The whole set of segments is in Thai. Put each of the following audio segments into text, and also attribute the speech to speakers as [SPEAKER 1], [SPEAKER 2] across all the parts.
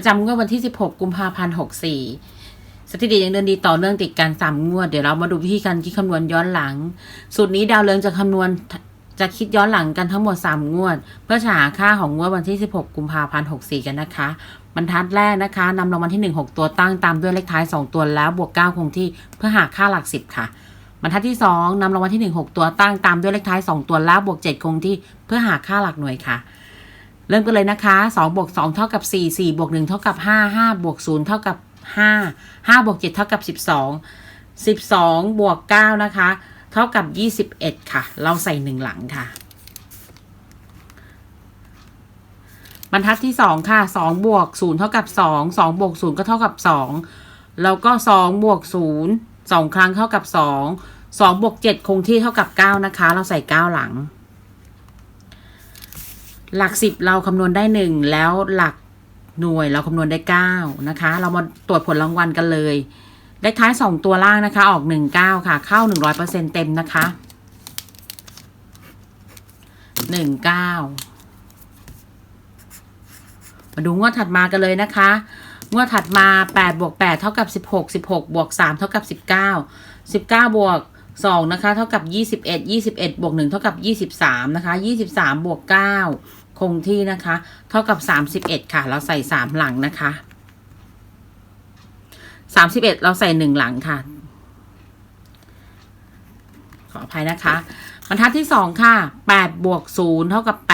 [SPEAKER 1] ประจำงวดวันที่ 16 กุมภาพันธ์ 64 สถิติยังเดินดีต่อเนื่องติดกัน3งวด เดี๋ยวเรามาดูวิธีการคิดคำนวณย้อนหลัง สูตรนี้ดาวเรืองจะคำนวณจะคิดย้อนหลังกันทั้งหมด 3 งวด เพื่อหาค่าของงวดวันที่ 16 กุมภาพันธ์ 64 กันนะคะ บรรทัดแรกนะคะนำรางวัลที่ 1 6 ตัวตั้งตามด้วยเลขท้าย 2 ตัวแล้วบวก 9 คงที่เพื่อหาค่าหลัก 10 ค่ะ บรรทัดที่ 2นำรางวัลที่ 1 6 ตัวตั้งตามด้วยเลขท้าย 2 ตัวแล้วบวก 7 คงที่เพื่อหาค่าหลักหน่วยค่ะ เริ่มกันเลยนะคะ2บวก2เท่ากับ 4 4บวก1เท่ากับ 5 5บวก0เท่ากับ 5 5บวก7เท่ากับ 12 12บวก9นะคะ เท่ากับ 21 ค่ะ เราใส่ 1 หลังค่ะ บรรทัดที่ 2 ค่ะ2บวก0เท่ากับ 2 2บวก0ก็เท่ากับ 2 แล้วก็2บวก0 2 ครั้งเท่ากับ 2 2บวก7คงที่เท่ากับ 9 นะคะ เราใส่ 9 หลัง หลักสิบเราคำนวณได้หนึ่งแล้วหลักหน่วยเราคำนวณได้เก้านะคะ เรามาตรวจผลรางวัลกันเลยเลขท้ายสองตัวล่างนะคะ ออกหนึ่งเก้าค่ะ เข้าหนึ่งร้อยเปอร์เซ็นเต็มนะคะหนึ่งเก้ามาดูงวดถัดมากันเลยนะคะ งวดถัดมาแปดบวกแปดเท่ากับสิบหกสิบหกบวกสามเท่ากับสิบเก้าสิบเก้าบวกสองนะคะ เท่ากับยี่สิบเอ็ดยี่สิบเอ็ดบวกหนึ่งเท่ากับยี่สิบสามนะคะยี่สิบสามบวกเก้า คงที่นะคะ เท่ากับ 31 ค่ะ เราใส่ 3 หลังนะคะ 31 เราใส่ 1 หลังค่ะ ขออภัยนะคะ บรรทัดที่ 2 ค่ะ 8 บวก 0 เท่ากับ 8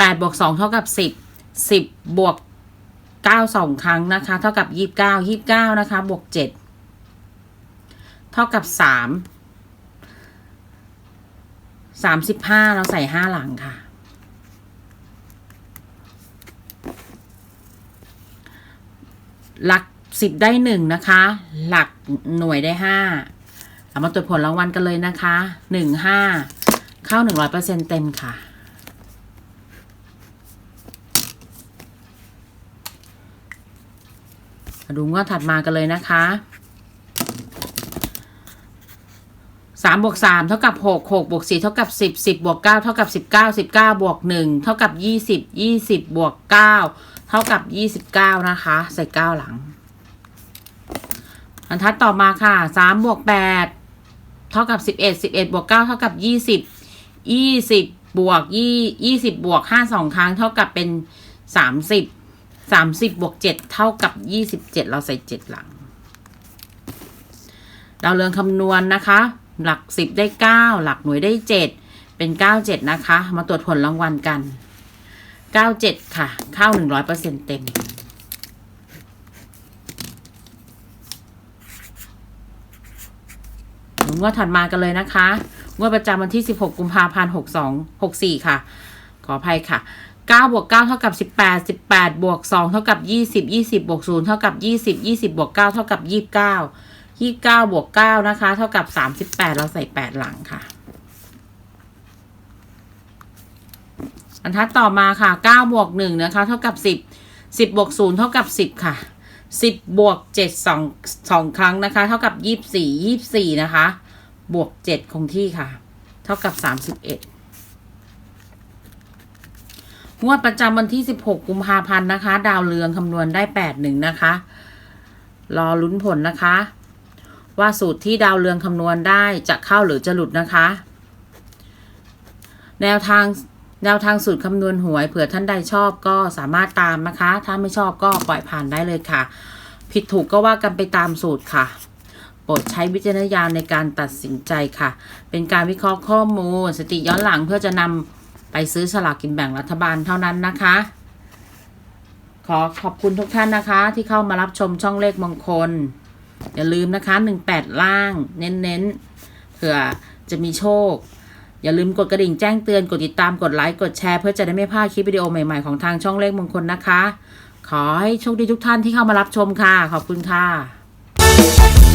[SPEAKER 1] 8 บวก 2 เท่ากับ 10 10 บวก 9 2 ครั้งนะคะ เท่ากับ 29 29 นะคะ บวก 7 เท่ากับ 3 35 เราใส่ 5 หลังค่ะ หลักสิบได้หนึ่งนะคะ หลักหน่วยได้ห้าเอามาตรวจผลรางวัลกันเลยนะคะหนึ่งห้าเข้าหนึ่งร้อยเปอร์เซ็นเต็มค่ะ ดูงวดถัดมากันเลยนะคะ สามบวกสามเท่ากับหกหกบวกสี่เท่ากับสิบสิบบวกเก้าเท่ากับสิบเก้าสิบเก้าบวกหนึ่งเท่ากับยี่สิบยี่สิบบวกเก้าเท่ากับ 29 นะคะ ใส่ 9 หลังบรรทัดต่อมาค่ะ3บวก8เท่ากับ 11 11บวก9เท่ากับ 20 20บวก2 20บวก5 2 ครั้ง เท่ากับเป็น 30 30บวก7เท่ากับ 27 เราใส่ 7 หลัง เราเรืองคำนวณนะคะ หลัก10ได้9หลักหน่วยได้7เป็น97นะคะ มาตรวจผลรางวัลกัน97ค่ะ เข้า100%เต็มงวดถัดมากันเลยนะคะงวดประจำวันที่ 16 กุมภาพันธ์ 62 64 ค่ะ ขออภัยค่ะ 9 บวก 9 เท่ากับ 18 18 บวก 2 เท่ากับ 20 20 บวก 0 เท่ากับ 20 20 บวก 9 เท่ากับ 29 29บวก9นะคะ เท่ากับ38เราใส่8หลังค่ะบรรทัดต่อมาค่ะ9บวก1นะคะ เท่ากับ10 10บวก0เท่ากับ10ค่ะ10บวก7 2 2ครั้งนะคะ เท่ากับ24 24นะคะ บวก7คงที่ค่ะ เท่ากับ31งวดประจำวันที่16กุมภาพันธ์นะคะ ดาวเรืองคำนวณได้8 1นะคะ รอลุ้นผลนะคะ ว่าสูตรที่ดาวเรืองคำนวณได้จะเข้าหรือจะหลุดนะคะ แนวทางแนวทางสูตรคำนวณหวยเผื่อท่านใดชอบก็สามารถตามนะคะ ถ้าไม่ชอบก็ปล่อยผ่านได้เลยค่ะ ผิดถูกก็ว่ากันไปตามสูตรค่ะ โปรดใช้วิจารณญาณในการตัดสินใจค่ะ เป็นการวิเคราะห์ข้อมูล สติย้อนหลังเพื่อจะนำไปซื้อสลากกินแบ่งรัฐบาลเท่านั้นนะคะ ขอขอบคุณทุกท่านนะคะ ที่เข้ามารับชมช่องเลขมงคล อย่าลืมนะคะ 18 ล่าง เน้นๆเผื่อจะมีโชค อย่าลืมกดกระดิ่งแจ้งเตือน กดติดตาม กดไลค์ กดแชร์เพื่อจะได้ไม่พลาดคลิปวิดีโอใหม่ๆของทางช่องเลขมงคลนะคะ ขอให้โชคดีทุกท่านที่เข้ามารับชมค่ะ ขอบคุณค่ะ